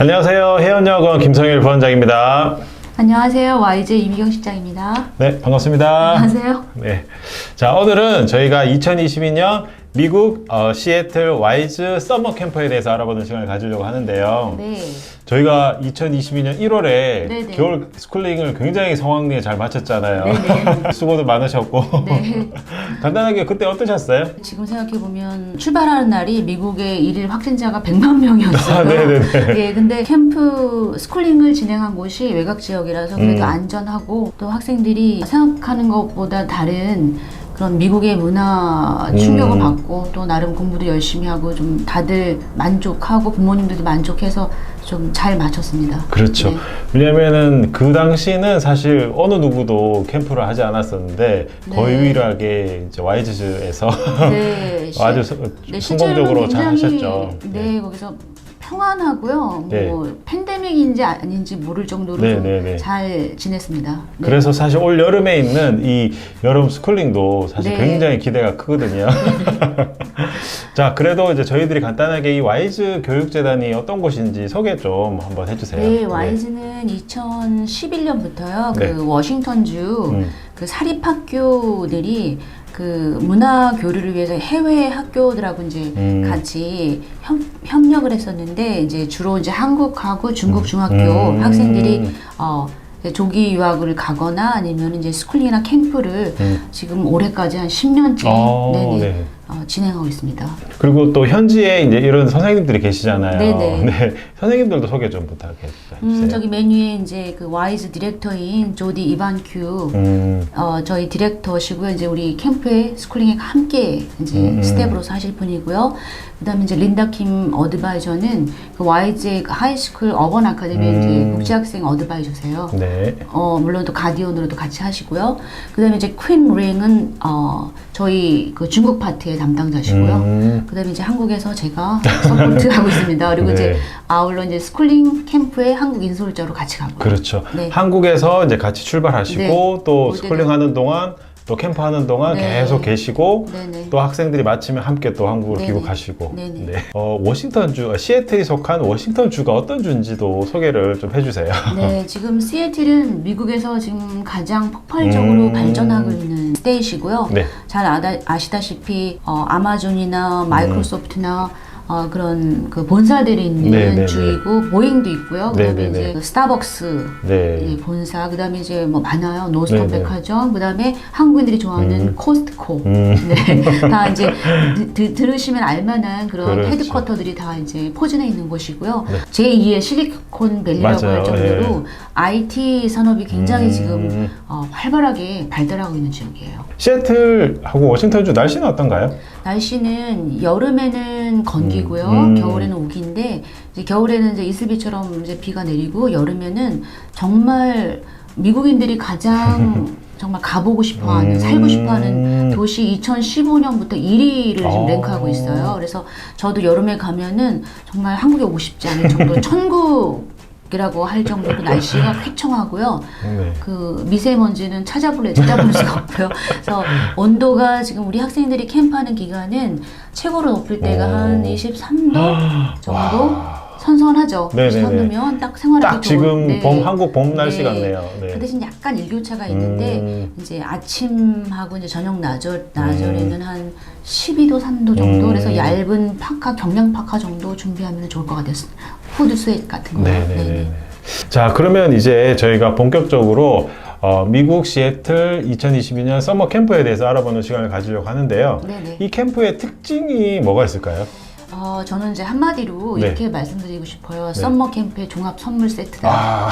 안녕하세요. 해연여건 김성일 부원장입니다. 안녕하세요. YJ 이미경 실장입니다. 네, 반갑습니다. 안녕하세요. 네. 자, 오늘은 저희가 2022년 미국 어, 시애틀 와이즈 서머 캠프에 대해서 알아보는 시간을 가지려고 하는데요. 네. 저희가 2022년 1월에 네네. 겨울 스쿨링을 굉장히 성황리에 잘 마쳤잖아요. 수고도 많으셨고. 네. 간단하게 그때 어떠셨어요? 지금 생각해보면 출발하는 날이 미국의 일일 확진자가 100만 명이었어요. 아, 네네네. 예, 근데 캠프 스쿨링을 진행한 곳이 외곽 지역이라서 그래도 음. 안전하고 또 학생들이 생각하는 것보다 다른 그런 미국의 문화 충격을 음. 받고 또 나름 공부도 열심히 하고 좀 다들 만족하고 부모님들도 만족해서 좀 잘 마쳤습니다. 그렇죠. 네. 왜냐면은 그 당시는 사실 어느 누구도 캠프를 하지 않았었는데 거의 네. 유일하게 이제 와이즈에서 네, 시- 아주 서- 네, 성공적으로 잘 하셨죠. 네, 거기서 평안하고요. 네. 뭐 팬데믹인지 아닌지 모를 정도로 네, 좀 네, 네. 잘 지냈습니다. 네. 그래서 사실 올 여름에 있는 이 여름 스쿨링도 사실 네. 굉장히 기대가 크거든요. 자, 그래도 이제 저희들이 간단하게 이 와이즈 교육재단이 어떤 곳인지 소개 좀 한번 해주세요. 네, 와이즈는 2011년부터요. 네. 그 워싱턴주 음. 그 사립학교들이 그 문화 교류를 위해서 해외 학교들하고 이제 음. 같이 협, 협력을 했었는데 이제 주로 이제 한국하고 중국 중학교 음. 학생들이 어 조기 유학을 가거나 아니면 이제 스쿨링이나 캠프를 음. 지금 올해까지 한 10년째 어, 네네, 네. 어, 진행하고 있습니다. 그리고 또 현지에 이제 이런 선생님들이 계시잖아요. 네네. 네. 선생님들도 소개 좀 부탁해 주세요. 음, 저기 메뉴에 이제 그 와이즈 디렉터인 조디 이반큐 음, 어, 저희 디렉터시고요. 이제 우리 캠프에 스쿨링에 함께 이제 음, 음. 스텝으로서 하실 분이고요. 그다음에 이제 린다 킴 어드바이저는 그 YJ 하이스쿨 어번 아카데미 음. 이제 국제학생 어드바이저세요. 네. 어, 물론 또 가디언으로도 같이 하시고요. 그다음에 이제 퀸 링은 어, 저희 그 중국 파트의 담당자시고요. 음, 그다음에 이제 한국에서 제가 서포트하고 있습니다. 그리고 네. 이제 아울러 이제 스쿨링 캠프에 한국 인솔자로 같이 가고. 그렇죠. 네. 한국에서 이제 같이 출발하시고 네. 또올 스쿨링 하는 동안 또 캠프 하는 동안 네. 계속 계시고 네네. 또 학생들이 마치면 함께 또 한국으로 네네. 귀국하시고 네네. 네. 어, 워싱턴주 시애틀이 속한 워싱턴 주가 어떤 주인지도 소개를 좀 해주세요. 네, 지금 시애틀은 미국에서 지금 가장 폭발적으로 음. 발전하고 있는 스테이시고요. 네. 잘 아다, 아시다시피 어, 아마존이나 마이크로소프트나 어, 그런 그 본사들이 있는 네, 네, 네. 주이고 보잉도 있고요. 네, 그다음에 네, 네. 이제 그 스타벅스 네. 예, 본사, 그다음에 이제 뭐 많아요. 노스톤 네, 네. 백화점, 그다음에 한국인들이 좋아하는 음. 코스트코. 음, 네, 다 이제 드- 드- 들으시면 알만한 그런 그렇죠. 헤드쿼터들이 다 이제 포진해 있는 곳이고요. 네. 제2의 실리콘밸리라고 맞아요. 할 정도로 IT 산업이 굉장히 음. 지금 어, 활발하게 발달하고 있는 지역이에요. 시애틀하고 워싱턴주 날씨는 어떤가요? 날씨는 여름에는 건기고요, 음, 음. 겨울에는 우기인데 이제 겨울에는 이제 이슬비처럼 이제 비가 내리고 여름에는 정말 미국인들이 가장 정말 가보고 싶어하는 음. 살고 싶어하는 도시 2015년부터 1위를 지금 어. 랭크하고 있어요. 그래서 저도 여름에 가면은 정말 한국에 오고 싶지 않을 정도 천국 이라고 할 정도로 날씨가 쾌청하고요. 네. 그 미세먼지는 찾아볼래 찾아볼 수가 없고요. 그래서 온도가 지금 우리 학생들이 캠프하는 기간은 최고로 높을 때가 오. 한 23도 정도 와. 선선하죠. 네네네. 23도면 딱 생활하기 딱 좋은 지금 네. 봄 한국 봄 날씨 네. 같네요. 그 네. 대신 약간 일교차가 있는데 음. 이제 아침하고 이제 저녁 낮절 낮절에는 음. 한 12도 3도 정도 음. 그래서 얇은 파카 경량 파카 정도 준비하면 좋을 것 같아요. 후드 스웨트 같은 거. 네네네. 자, 그러면 이제 저희가 본격적으로 어, 미국 시애틀 2022년 서머 캠프에 대해서 알아보는 시간을 가지려고 하는데요. 네네. 이 캠프의 특징이 뭐가 있을까요? 어, 저는 이제 한마디로 네. 이렇게 말씀드리고 싶어요. 썸머 캠프의 종합 선물 세트다. 아,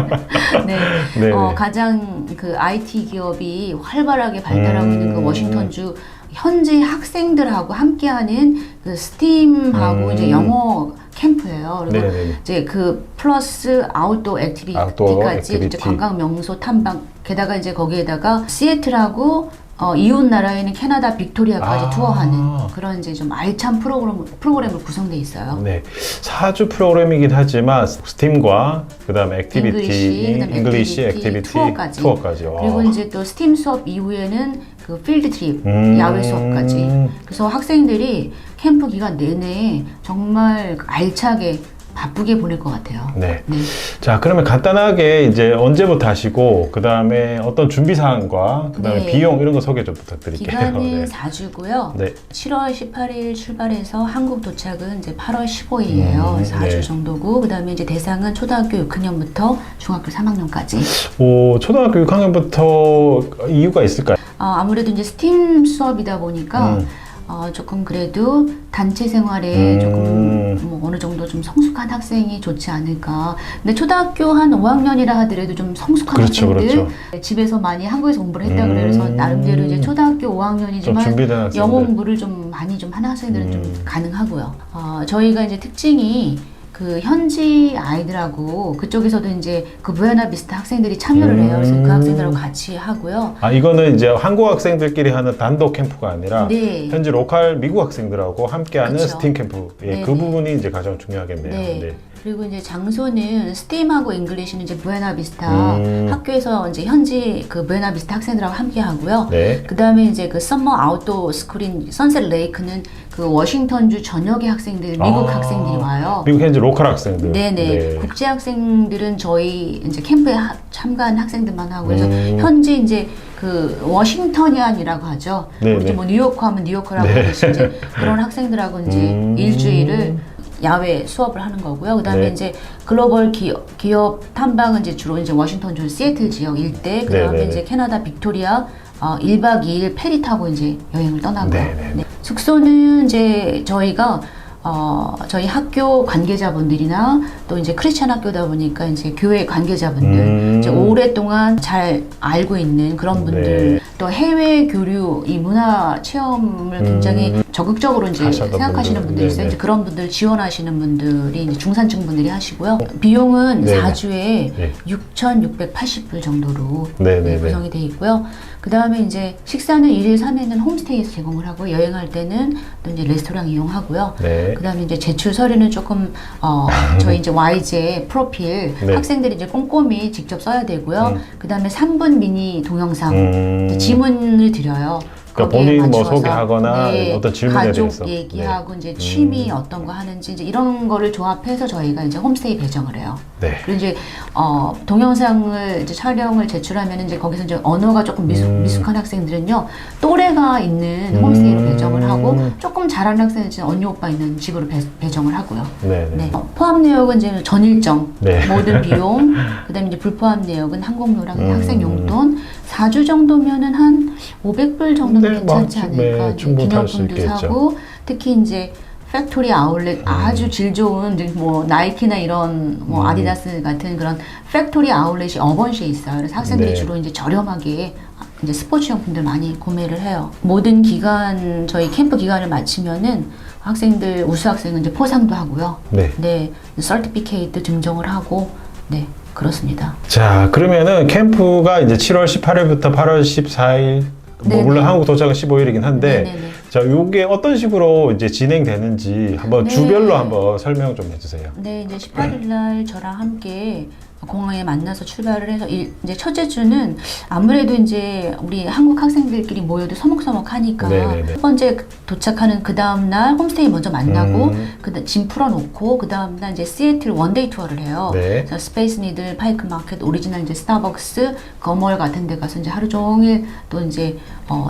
네. 네. 어, 가장 그 IT 기업이 활발하게 발달하고 음. 있는 그 워싱턴주 현지 학생들하고 함께하는 그 스팀하고 음. 이제 영어 캠프예요. 그리고 네네. 이제 그 플러스 아웃도어 액티비티까지 이제 액티비티. 관광 명소 탐방 게다가 이제 거기에다가 시애틀하고 어, 이웃 나라에는 캐나다 빅토리아까지 아. 투어하는 그런 이제 좀 알찬 프로그램 프로그램으로 구성돼 있어요. 네. 사주 프로그램이긴 하지만 스팀과 그다음에 액티비티, 잉글리시, 그다음에 잉글리시, 액티비티, 액티비티, 투어까지. 투어까지. 와. 그리고 이제 또 스팀 수업 이후에는 그 필드 트립, 음. 야외 수업까지. 그래서 학생들이 캠프 기간 내내 정말 알차게 바쁘게 보낼 것 같아요. 네. 네. 자, 그러면 간단하게 이제 언제부터 하시고, 그 다음에 어떤 준비 사항과, 그 다음에 네. 비용 이런 거 소개 좀 부탁드릴게요. 기간은 네. 4주고요. 네. 7월 18일 출발해서 한국 도착은 이제 8월 15일이에요. 음, 4주 네. 정도고 그 다음에 이제 대상은 초등학교 6학년부터 중학교 3학년까지. 오, 초등학교 6학년부터 이유가 있을까요? 어, 아무래도 이제 스팀 수업이다 보니까 음. 어, 조금 그래도 단체 생활에 음. 조금 뭐 어느 정도 좀 성숙한 학생이 좋지 않을까. 근데 초등학교 한 5학년이라 하더라도 좀 성숙한 그렇죠, 학생들 그렇죠. 집에서 많이 한국에서 공부를 했다 음. 그래서 나름대로 이제 초등학교 좀 5학년이지만 준비된 학생들. 영어 공부를 좀 많이 좀 하는 학생들은 음. 좀 가능하고요. 어, 저희가 이제 특징이 그 현지 아이들하고 그쪽에서도 이제 그 부에나비스타 학생들이 참여를 해요. 그래서 음. 그 학생들하고 같이 하고요. 아, 이거는 이제 한국 학생들끼리 하는 단독 캠프가 아니라, 네. 현지 로컬 미국 학생들하고 함께하는 그쵸. 스팀 캠프. 예, 네, 그 네. 부분이 이제 가장 중요하겠네요. 네. 그리고 이제 장소는 스팀하고 잉글리시는 이제 부에나비스타 음. 학교에서 이제 현지 그 부에나비스타 학생들하고 함께 하고요. 네. 그 다음에 이제 그 썸머 아웃도어 스쿨인 선셋 레이크는 그 워싱턴주 전역의 학생들, 미국 아, 학생들이 와요. 미국 현지 로컬 학생들. 네네. 네. 국제 학생들은 저희 이제 캠프에 하- 참가한 학생들만 하고 그래서 음. 현지 이제 그 워싱턴이안이라고 하죠. 네네. 우리 뭐 뉴요커 하면 뉴요커라고 네. 하듯이 이제 그런 학생들하고 이제 음. 일주일을 야외 수업을 하는 거고요. 그다음에 네. 이제 글로벌 기업, 기업 탐방은 이제 주로 이제 워싱턴 주 시애틀 지역 일대, 그다음에 네네네. 이제 캐나다 빅토리아 어, 1박 2일 페리 타고 이제 여행을 떠나고요. 네네네. 네. 숙소는 이제 저희가 어, 저희 학교 관계자분들이나 또 이제 크리스찬 학교다 보니까 이제 교회 관계자분들 음. 이제 오랫동안 잘 알고 있는 그런 분들 네. 또 해외 교류 이 문화 체험을 굉장히 적극적으로 이제 생각하시는 음. 분들. 분들 이 있어요. 이제 그런 분들 지원하시는 분들이 이제 중산층 분들이 하시고요. 비용은 네네. 4주에 네. 6,680불 정도로 네네네. 네, 구성이 돼 있고요. 그 다음에 이제 식사는 1일 3회는 홈스테이에서 제공을 하고 여행할 때는 또 이제 레스토랑 이용하고요. 네. 그 다음에 이제 제출 서류는 조금 어 저희 이제 YJ 프로필 네. 학생들이 이제 꼼꼼히 직접 써야 되고요. 음. 그 다음에 3분 미니 동영상 음. 지문을 드려요. 그러니까 본인 뭐 맞춰서 소개하거나 어떤 질문에 가족 대해서. 얘기하고 이제 음. 취미 어떤 거 하는지 이제 이런 거를 조합해서 저희가 이제 홈스테이 배정을 해요. 네. 그리고 이제 어, 동영상을 이제 촬영을 제출하면 이제 거기서 이제 언어가 조금 미숙, 음. 미숙한 학생들은요 또래가 있는 홈스테이로 음. 배정을 하고 조금 잘하는 학생은 이제 언니 오빠 있는 집으로 배, 배정을 하고요. 네. 네. 네. 어, 포함 내역은 이제 전 일정, 네. 모든 비용, 그다음에 이제 불포함 내역은 항공료랑 음. 학생 용돈, 4주 정도면은 한 500불 정도면 네, 뭐, 괜찮지 않을까. 네, 충분히 할수 기념품도 있겠죠. 사고 특히 이제 팩토리 아울렛 음. 아주 질 좋은 뭐 나이키나 이런 뭐 음. 아디다스 같은 그런 팩토리 아울렛이 어번시에 있어요. 그래서 학생들이 네. 주로 이제 저렴하게 이제 스포츠 용품들 많이 구매를 해요. 모든 기간 저희 캠프 기간을 마치면은 학생들 우수 학생은 이제 포상도 하고요. 네. 네, 서티피케이트 증정을 하고 네 그렇습니다. 자, 그러면은 캠프가 이제 7월 18일부터 8월 14일 뭐 네네. 물론 한국 도착은 15일이긴 한데 네네네. 자, 요게 어떤 식으로 이제 진행되는지 한번 네. 주별로 한번 설명 좀 해주세요. 네, 이제 18일 날 저랑 함께 공항에 만나서 출발을 해서 일- 이제 첫째 주는 아무래도 이제 우리 한국 학생들끼리 모여도 서먹서먹하니까 네네네. 첫 번째 도착하는 그 다음 날 홈스테이 먼저 만나고 음. 그다음 짐 풀어놓고 그 다음 날 이제 시애틀 원데이 투어를 해요. 네. 그래서 스페이스 니들, 파이크 마켓, 오리지널 이제 스타벅스, 거멀 같은 데 가서 이제 하루 종일 또 이제 어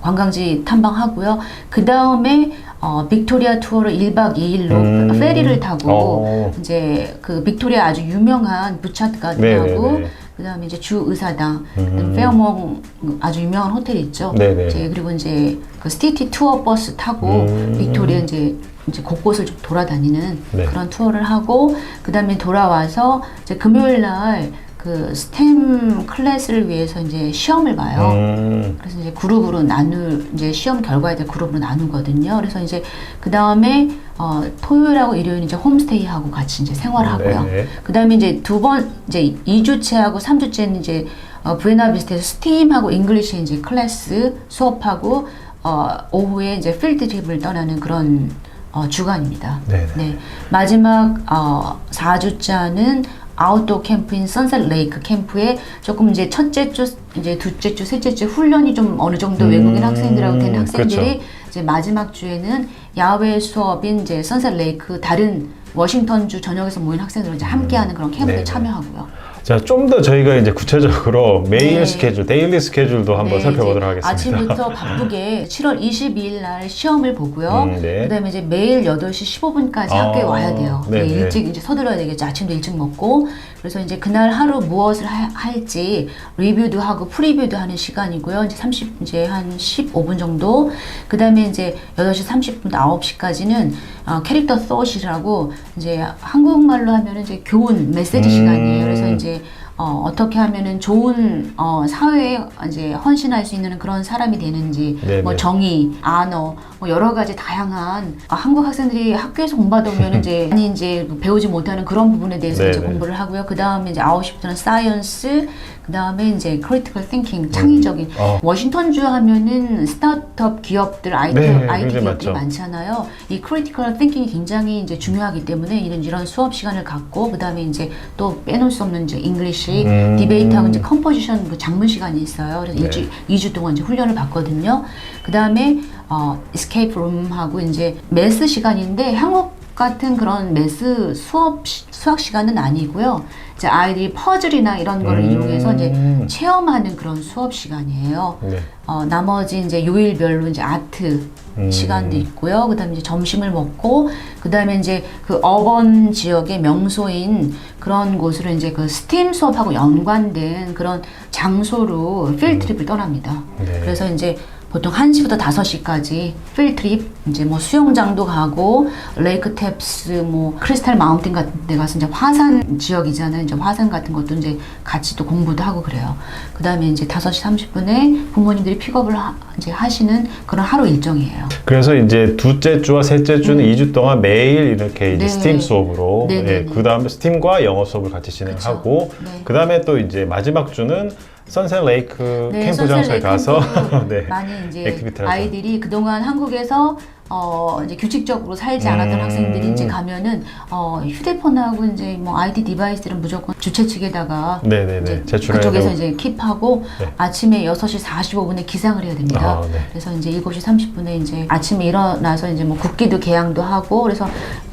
관광지 탐방하고요. 그 다음에 어 빅토리아 투어를 1박 2일로 음. 페리를 타고 어. 이제 그 빅토리아 아주 유명한 부차트 가든하고 네네네. 그다음에 이제 주 의사당, 음. 페어몽 아주 유명한 호텔 있죠. 네네. 이제 그리고 이제 그 시티 투어 버스 타고 음. 빅토리아 이제 이제 곳곳을 좀 돌아다니는 네. 그런 투어를 하고 그다음에 돌아와서 이제 금요일 날 그 스템 클래스를 위해서 이제 시험을 봐요. 음. 그래서 이제 그룹으로 나눌 이제 시험 결과에 대해 그룹으로 나누거든요. 그래서 이제 그 다음에 어, 토요일하고 일요일 이제 홈스테이 하고 같이 이제 생활하고요. 네네. 그 다음에 이제 두 번 이제 2주째하고 3주째는 이제 어, 부에나비스타에서 스팀하고 잉글리시 이제 클래스 수업하고 어, 오후에 이제 필드 트립을 떠나는 그런 어, 주간입니다. 네네. 네. 마지막 어, 4주차는 아웃도어 캠프인 선셋 레이크 캠프에 조금 이제 첫째 주, 이제 둘째 주, 셋째 주 훈련이 좀 어느 정도 음, 외국인 학생들하고 된 학생들이 그렇죠. 이제 마지막 주에는 야외 수업인 이제 선셋 레이크 다른 워싱턴주 전역에서 모인 학생들은 이제 함께하는 그런 캠프에 네네. 참여하고요. 자, 좀 더 저희가 이제 구체적으로 매일 네. 스케줄, 데일리 스케줄도 한번 네, 살펴보도록 이제 하겠습니다. 아침부터 바쁘게 7월 22일 날 시험을 보고요. 음, 네. 그다음에 이제 매일 8시 15분까지 아, 학교에 와야 돼요. 네, 네, 네. 일찍 이제 서둘러야 되겠죠. 아침도 일찍 먹고. 그래서 이제 그날 하루 무엇을 하- 할지 리뷰도 하고 프리뷰도 하는 시간이고요. 이제 30 이제 한 15분 정도. 그다음에 이제 8시 30분부터 9시까지는 어, 캐릭터 소시라고 이제 한국말로 하면은 이제 교훈 메시지 음. 시간이에요. 그래서 이제 어, 어떻게 하면은 좋은 어, 사회에 이제 헌신할 수 있는 그런 사람이 되는지 네네. 뭐 정의, 안어, 뭐 여러 가지 다양한 아, 한국 학생들이 학교에서 공부하다 보면 이제 많이 이제 배우지 못하는 그런 부분에 대해서 이제 네네. 공부를 하고요. 그 다음에 이제 9시부터는 사이언스, 그 다음에 이제 크리티컬 띵킹, 창의적인. 어. 워싱턴주 하면은 스타트업 기업들, IT, 네, IT 기업들이. 많잖아요. 이 크리티컬 띵킹이 굉장히 이제 중요하기 때문에 이런 이런 수업 시간을 갖고 그 다음에 이제 또 빼놓을 수 없는 이제 잉글리시, 음. 디베이트하고 이제 컴포지션 그 장문 시간이 있어요. 그래서 네. 일주, 2주 동안 이제 훈련을 받거든요. 그 다음에 어, escape room하고 이제 매스 시간인데 한국 같은 그런 매스 수업 시- 수학 시간은 아니고요. 이제 아이들이 퍼즐이나 이런 거를 음. 이용해서 이제 체험하는 그런 수업 시간이에요. 네. 어, 나머지 이제 요일별로 이제 아트 음. 시간도 있고요. 그다음에 이제 점심을 먹고 그다음에 이제 그 어번 지역의 명소인 그런 곳으로 이제 그 스팀 수업하고 연관된 그런 장소로 필드 트립을 떠납니다. 네. 그래서 이제 보통 1시부터 5시까지 필드 트립 이제 뭐 수영장도 가고 레이크 탭스 뭐 크리스탈 마운틴 같은 데 가서 이제 화산 지역이잖아요. 이제 화산 같은 것도 이제 같이 또 공부도 하고 그래요. 그다음에 이제 5시 30분에 부모님들이 픽업을 하, 이제 하시는 그런 하루 일정이에요. 그래서 이제 둘째 주와 셋째 주는 2주 동안 매일 이렇게 이제 네. 스팀 수업으로 네, 네, 예, 네. 그 다음에 스팀과 영어 수업을 같이 진행하고 그쵸. 네. 그 다음에 또 이제 마지막 주는 선셋 레이크 네, 캠프 선셋 장소에 레이크 가서 캠프 네. 많이 이제 액티비티를 하죠. 아이들이 그동안 한국에서 어 이제 규칙적으로 살지 않았던 음. 학생들이 이제 가면은 어 휴대폰하고 이제 뭐 IT 디바이스들은 무조건 주최 측에다가 네네네 제출해야 그쪽에서 되고 이제 킵하고 네. 아침에 6시 45분에 기상을 해야 됩니다. 아, 네. 그래서 이제 7시 30분에 이제 아침에 일어나서 이제 뭐 국기도 개양도 하고 그래서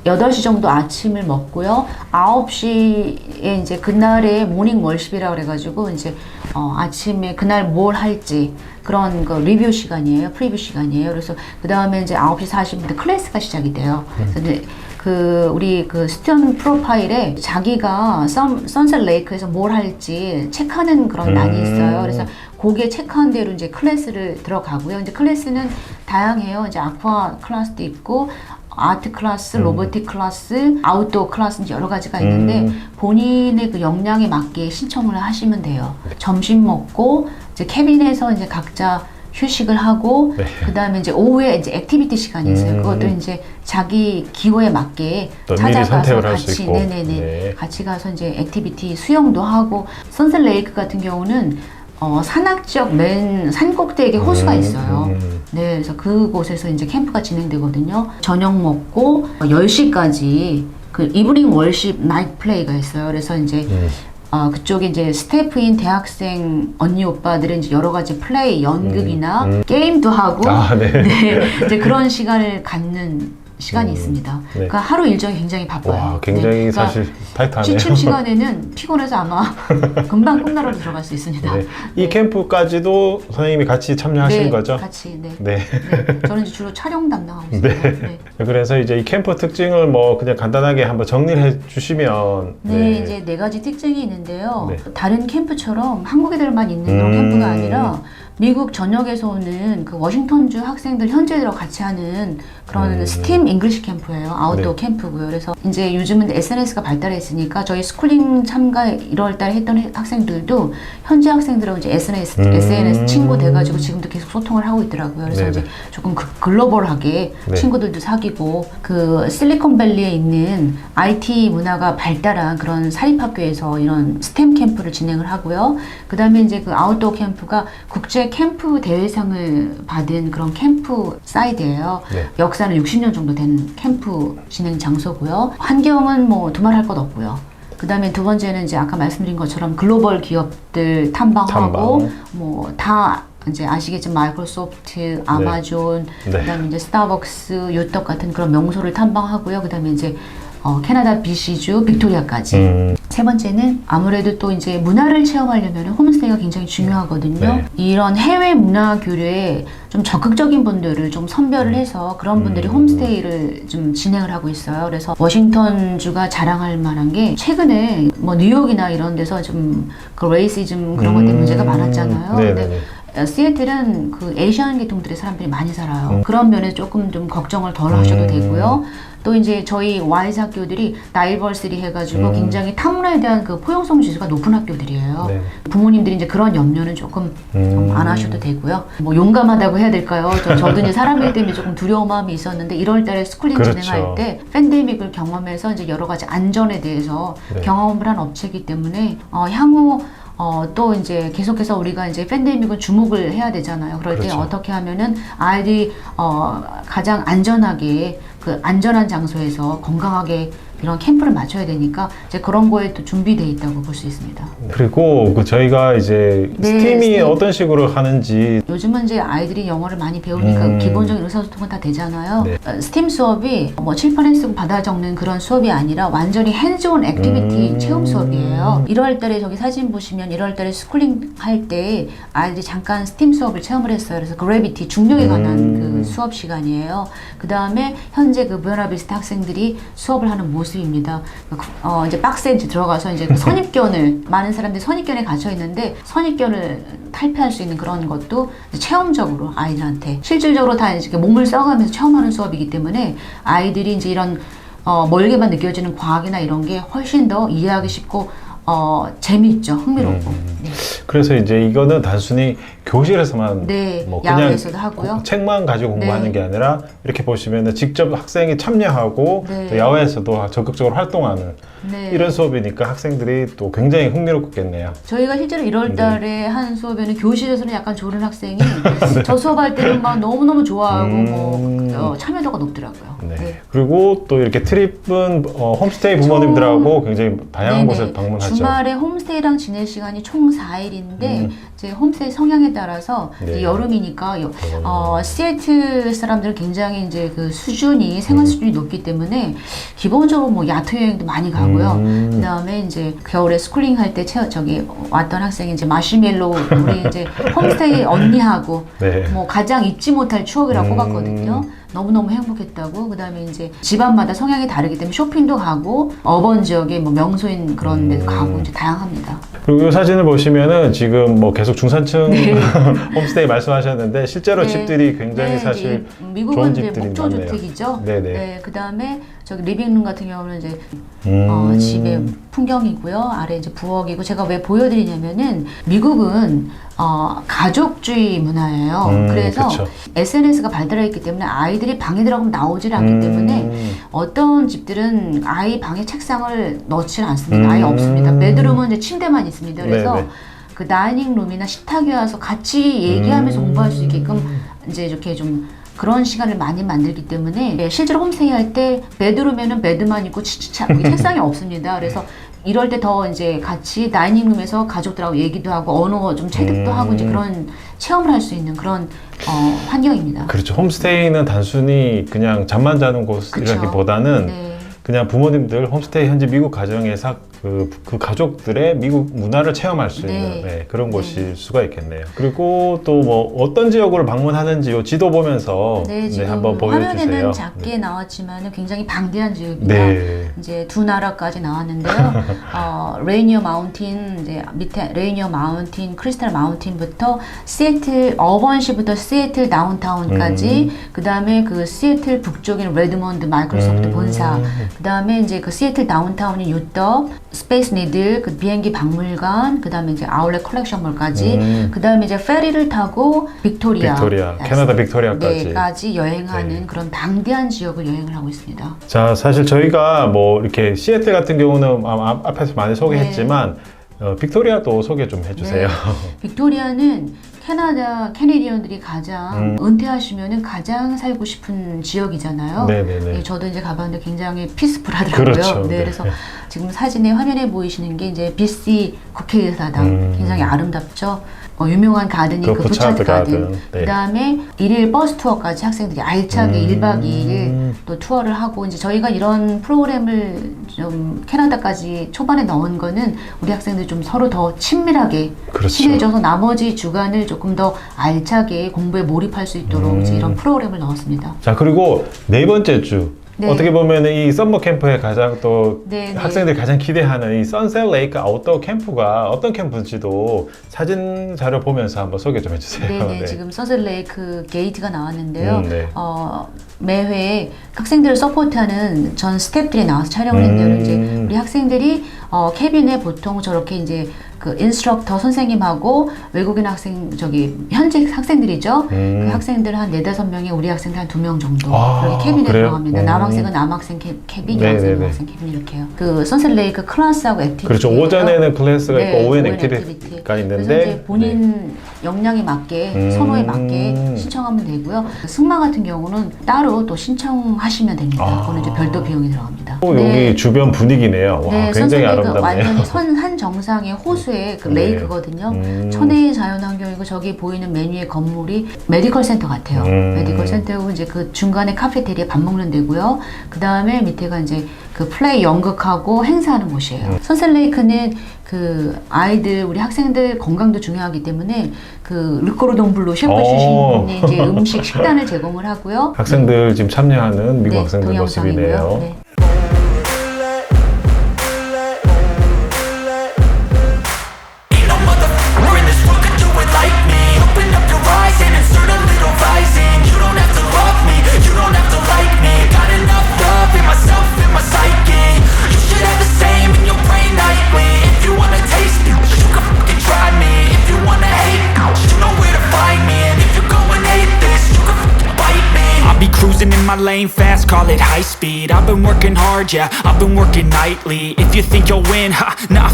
8시 정도 아침을 먹고요. 9시에 이제 그날의 모닝 월십이라고 그래가지고 이제 어, 아침에 그날 뭘 할지 그런 그 리뷰 시간이에요. 프리뷰 시간이에요. 그래서 그 다음에 이제 9시 40분에 클래스가 시작이 돼요. 그래서 이제 그 우리 그 스튜던 프로파일에 자기가 선, 선셋 레이크에서 뭘 할지 체크하는 그런 란이 음. 있어요. 그래서 거기에 체크한 대로 이제 클래스를 들어가고요. 이제 클래스는 다양해요. 이제 아쿠아 클래스도 있고 아트 클래스, 로보틱 클래스, 아웃도어 클래스 여러 가지가 있는데 음. 본인의 그 역량에 맞게 신청을 하시면 돼요. 점심 먹고 이제 캐빈에서 이제 각자 휴식을 하고 네. 그다음에 이제 오후에 이제 액티비티 시간이 있어요. 음. 그것도 이제 자기 기호에 맞게 또 미리 찾아가서 선택을 할수 같이 있고. 네네네 네. 같이 가서 이제 액티비티 수영도 하고 선셋 레이크 같은 경우는 어, 산악 지역 맨 산 꼭대기에 호수가 음, 있어요. 음. 네, 그래서 그곳에서 이제 캠프가 진행되거든요. 저녁 먹고 10시까지 그 이브닝 월십 나이트 플레이가 있어요. 그래서 이제 음. 어, 그쪽에 이제 스태프인 대학생 언니 오빠들은 이제 여러 가지 플레이, 연극이나 음, 음. 게임도 하고 아, 네. 네, 이제 그런 시간을 갖는 시간이 음, 있습니다. 네. 그러니까 하루 일정이 굉장히 바빠요. 와 굉장히 네, 그러니까 사실 타이트하네요. 취침 시간에는 피곤해서 아마 금방 끝나러 들어갈 수 있습니다. 네. 이 캠프까지도 선생님이 같이 참여하시는 네, 거죠? 같이. 네. 네. 네. 저는 이제 주로 촬영 담당하고 있습니다. 네. 그래서 이제 이 캠프 특징을 뭐 그냥 간단하게 한번 정리를 해 주시면 네, 이제 네 가지 특징이 있는데요. 네. 다른 캠프처럼 한국 애들만 있는 음. 캠프가 아니라 미국 전역에서 오는 그 워싱턴주 학생들 현지애들하고 같이 하는 그런 음. 스팀 잉글리시 캠프예요. 아웃도어 네. 캠프고요. 그래서 이제 요즘은 SNS가 발달했으니까 저희 스쿨링 참가 1월 달에 했던 학생들도 현지 학생들하고 이제 SNS, 음. SNS 친구 돼가지고 지금도 계속 소통을 하고 있더라고요. 그래서 네네. 이제 조금 그- 글로벌하게 네. 친구들도 사귀고 그 실리콘밸리에 있는 IT 문화가 발달한 그런 사립학교에서 이런 스템 캠프를 진행을 하고요. 그 다음에 이제 그 아웃도어 캠프가 국제 캠프 대회상을 받은 그런 캠프 사이드예요. 네. 역사는 60년 정도 된 캠프 진행 장소고요. 환경은 뭐 두말할 것 없고요. 그다음에 두 번째는 이제 아까 말씀드린 것처럼 글로벌 기업들 탐방하고 탐방. 뭐다 이제 아시겠지만 마이크로소프트, 아마존, 네. 그다음에 이제 스타벅스, 요떡 같은 그런 명소를 탐방하고요. 그다음에 이제 어, 캐나다 BC주 빅토리아까지. 음, 세 번째는 아무래도 또 이제 문화를 체험하려면 홈스테이가 굉장히 중요하거든요. 네. 이런 해외 문화 교류에 좀 적극적인 분들을 좀 선별을 해서 그런 분들이 음. 홈스테이를 좀 진행을 하고 있어요. 그래서 워싱턴 주가 자랑할 만한 게 최근에 뭐 뉴욕이나 이런 데서 좀 그 레이시즘 그런 것 때문에 문제가 많았잖아요. 네, 근데 네, 네. 어, 시애틀은 그 에이시안 계통들의 사람들이 많이 살아요. 음. 그런 면에 조금 좀 걱정을 덜 하셔도 음. 되고요. 또 이제 저희 와이즈 학교들이 다이버시티 해가지고 음. 굉장히 타문화에 대한 그 포용성 지수가 높은 학교들이에요. 네. 부모님들이 이제 그런 염려는 조금 음. 안 하셔도 되고요. 뭐 용감하다고 해야 될까요? 저, 저도 이제 사람이기 때문에 조금 두려운 마음이 있었는데 1월 달에 스쿨링 그렇죠. 진행할 때 팬데믹을 경험해서 이제 여러 가지 안전에 대해서 네. 경험을 한 업체이기 때문에 어, 향후 어, 또 이제 계속해서 우리가 이제 팬데믹은 주목을 해야 되잖아요. 그럴 때 그렇죠. 어떻게 하면은 아이들이 어, 가장 안전하게 그 안전한 장소에서 건강하게 이런 캠프를 맞춰야 되니까 이제 그런 거에 또 준비돼 있다고 볼 수 있습니다. 그리고 그 저희가 이제 네, 스팀이 스팀. 어떤 식으로 하는지 요즘은 이제 아이들이 영어를 많이 배우니까 음. 기본적인 의사소통은 다 되잖아요. 네. 어, 스팀 수업이 뭐 칠판에 쓰고 받아 적는 그런 수업이 아니라 완전히 핸즈온 액티비티 음. 체험 수업이에요. 1월 달에 저기 사진 보시면 1월 달에 스쿨링 할 때 아이들이 잠깐 스팀 수업을 체험을 했어요. 그래서 그래비티 중력에 관한 음. 그 수업 시간이에요. 그 다음에 현재 그 부에나비스타 학생들이 수업을 하는 모습 입니다. 그, 어, 이제 박스에 이제 들어가서 이제 그 선입견을 많은 사람들이 선입견에 갇혀 있는데 선입견을 탈피할 수 있는 그런 것도 체험적으로 아이들한테 실질적으로 다 이제 몸을 써가면서 체험하는 수업이기 때문에 아이들이 이제 이런 어, 멀게만 느껴지는 과학이나 이런 게 훨씬 더 이해하기 쉽고 어, 재미있죠, 흥미롭고. 음. 네. 그래서 이제 이거는 단순히 교실에서만 네, 뭐 그냥 야외에서도 하고요. 고- 책만 가지고 공부하는 네. 게 아니라 이렇게 보시면은 직접 학생이 참여하고 네. 또 야외에서도 적극적으로 활동하는 네. 이런 수업이니까 학생들이 또 굉장히 흥미롭겠네요. 저희가 실제로 네. 1월 달에 한 수업에는 교실에서는 약간 조른 학생이 저 수업할 때는 막 너무너무 좋아하고 음. 뭐 어, 참여도가 높더라고요. 네. 네. 그리고 또 이렇게 트립은 어, 홈스테이 부모님들하고 굉장히 다양한 네네. 곳을 방문하죠. 주말에 홈스테이랑 지낼 시간이 총 4일인데 음. 이제 홈스테이 성향에 따라서 네. 여름이니까 여- 음. 어, 시애틀 사람들은 굉장히 이제 그 수준이 생활 음. 수준이 높기 때문에 기본적으로 뭐 야트 여행도 많이 가고요. 음. 그다음에 이제 겨울에 스쿨링 할 때 저기 왔던 학생이 이제 마시멜로 우리 이제 홈스테이 언니하고 네. 뭐 가장 잊지 못할 추억이라고 음. 꼽았거든요. 너무너무 행복했다고. 그다음에 이제 집안마다 성향이 다르기 때문에 쇼핑도 가고 어번 지역에 뭐 명소인 그런 데 음. 가고 이제 다양합니다. 그리고 이 사진을 보시면은 지금 뭐 계속 중산층 홈스테이 말씀하셨는데 실제로 네. 집들이 굉장히 네, 사실 미국은 이제 집들이 목조 많네요. 주택이죠. 네네. 네, 그다음에 저기 리빙룸 같은 경우는 이제 음. 어, 집의 풍경이고요. 아래 이제 부엌이고 제가 왜 보여드리냐면은 미국은 어, 가족주의 문화예요. 음, 그래서 그쵸. SNS가 발달했기 때문에 아이들이 방에 들어가면 나오질 않기 음. 때문에 어떤 집들은 아이 방에 책상을 넣질 않습니다. 아예 음. 없습니다. 베드룸은 이제 침대만 있습니다. 그래서 네네. 그 다이닝 룸이나 식탁에 와서 같이 얘기하면서 음. 공부할 수 있게끔 이제 이렇게 좀 그런 시간을 많이 만들기 때문에 네, 실제로 홈스테이 할 때 베드룸에는 베드만 있고 치- 치- 차- 책상이 없습니다. 그래서 이럴 때 더 이제 같이 다이닝룸에서 가족들하고 얘기도 하고 언어 좀 체득도 음. 하고 이제 그런 체험을 할 수 있는 그런 어, 환경입니다. 그렇죠. 홈스테이는 단순히 그냥 잠만 자는 곳이라기보다는 네. 그냥 부모님들 홈스테이 현재 미국 가정에서 그, 그 가족들의 미국 문화를 체험할 수 있는 네. 네, 그런 네. 곳일 수가 있겠네요. 그리고 또 뭐 어떤 지역으로 방문하는지 요 지도 보면서 네, 지금 한번 보여주세요. 화면에는 작게 나왔지만 굉장히 방대한 지역입니다. 네. 이제 두 나라까지 나왔는데요. 어, 레이니어 마운틴 이제 밑에 레이니어 마운틴, 크리스탈 마운틴부터 시애틀 어번시부터 시애틀 다운타운까지 그다음에 그 시애틀 북쪽인 레드몬드 마이크로소프트 음. 본사 그다음에 이제 그 시애틀 다운타운인 유떡 스페이스 니들 그 비행기 박물관 그 다음에 이제 아울렛 컬렉션몰까지 음. 그 다음에 이제 페리를 타고 빅토리아 빅토리아, 캐나다 빅토리아까지. 네까지 여행하는 네. 그런 방대한 지역을 여행을 하고 있습니다. 자, 사실 저희가 뭐 이렇게 시애틀 같은 경우는 아- 아- 앞에서 많이 소개했지만 네. 어, 빅토리아도 소개 좀 해주세요. 빅토리아는 캐나다 캐네디언들이 가장 음. 은퇴하시면은 가장 살고 싶은 지역이잖아요. 네네네. 네, 저도 이제 가봤는데 굉장히 피스풀하더라고요. 그렇죠. 네, 네. 그래서 지금 사진에 화면에 보이시는 게 이제 BC 국회의사당 음. 굉장히 아름답죠. 어, 유명한 가든이 그 그, 부차트 가든. 가든, 네. 그 다음에 일일 버스 투어까지 학생들이 알차게 음. 일 1박 2일 또 투어를 하고 이제 저희가 이런 프로그램을 좀 캐나다까지 초반에 넣은 거는 우리 학생들이 좀 서로 더 친밀하게 그렇죠. 친해져서 나머지 주간을 조금 더 알차게 공부에 몰입할 수 있도록 음. 이제 이런 프로그램을 넣었습니다. 자 그리고 네 번째 주 네. 어떻게 보면 이 썸머 캠프에 가장 또 네, 네. 학생들이 가장 기대하는 이 선셋 레이크 아웃도어 캠프가 어떤 캠프인지도 사진 자료 보면서 한번 소개 좀 해주세요. 네네 지금 서슬레이크 게이트가 나왔는데요. 음, 네. 어, 매회 학생들을 서포트하는 전 스태프들이 나와서 촬영을 했는데요. 음. 이제 우리 학생들이 어, 캐빈에 보통 저렇게 이제 그 인스트럭터 선생님하고 외국인 학생 저기 현지 학생들이죠. 음. 그 학생들 한 네다섯 명이 우리 학생들 한 두 명 정도 아, 그렇게 캐빈에? 들어갑니다. 음. 남학생은 남학생 캐, 캐빈, 네네네. 여학생은 여학생 캐빈 이렇게 해요. 그 선슬레이크 클래스하고 액티비티 그렇죠. 오전에는 클래스가 네, 있고 오후에는 액티비티가 있는데 이제 본인 역량에 맞게 음. 선호에 맞게 신청하면 되고요. 승마 같은 경우는 따로 또 신청하시면 됩니다. 아. 그거는 이제 별도 비용이 들어갑니다. 또 여기 주변 분위기네요. 와 네, 굉장히 그 아름답네요. 완전히 선 한 정상의 호수 의그 네. 레이크거든요. 음. 천혜의 자연환경이고 저기 보이는 메뉴의 건물이 메디컬 센터 같아요. 음. 메디컬 센터고 이제 그 중간에 카페테리아 밥 먹는 데고요. 그 다음에 밑에가 이제 그 플레이 연극하고 행사하는 곳이에요. 음. 선셀레이크는 그 아이들 우리 학생들 건강도 중요하기 때문에 그 르꼬르동블로 셰프 오. 출신이 이제 음식 식단을 제공을 하고요. 학생들 지금 참여하는 미국 네, 학생들. 모습이네요. 네. My lane fast, call it high speed I've been working hard, yeah, I've been working nightly If you think you'll win, ha, not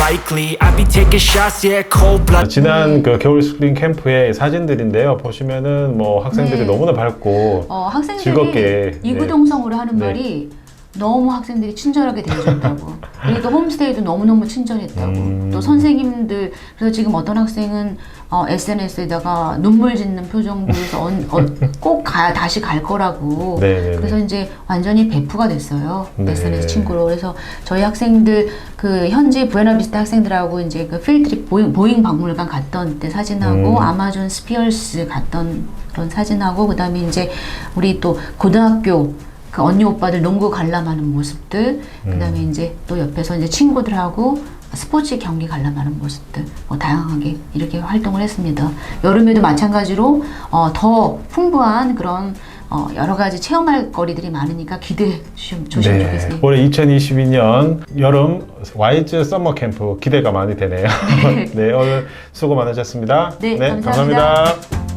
likely I be taking shots, yeah, cold blood 지난 그 겨울 스크린 캠프의 사진들인데요. 보시면은 뭐 학생들이 네. 너무나 밝고 어, 학생들이 즐겁게, 이구동성으로 하는 네. 말이 너무 학생들이 친절하게 대해준다고. 그리고 또 홈스테이도 너무너무 친절했다고. 음. 또 선생님들, 그래서 지금 어떤 학생은 어, SNS에다가 눈물 짓는 표정도 언- 어, 꼭 가, 다시 갈 거라고. 네네네. 그래서 이제 완전히 베프가 됐어요. 네. SNS 친구로. 그래서 저희 학생들, 그 현지 부에나비스타 학생들하고 이제 그 필드립 보잉, 보잉 박물관 갔던 때 사진하고 음. 아마존 스피어스 갔던 그런 사진하고 그다음에 이제 우리 또 고등학교 그 언니 오빠들 농구 관람하는 모습들 그다음에 음. 이제 또 옆에서 이제 친구들하고 스포츠 경기 관람하는 모습들 뭐 다양하게 이렇게 활동을 했습니다. 여름에도 마찬가지로 어, 더 풍부한 그런 어, 여러 가지 체험할 거리들이 많으니까 기대해 주시면 네, 좋겠습니다. 올해 2022년 여름 와이즈 썸머 캠프 기대가 많이 되네요. 네, 오늘 수고 많으셨습니다. 네, 감사합니다. 감사합니다.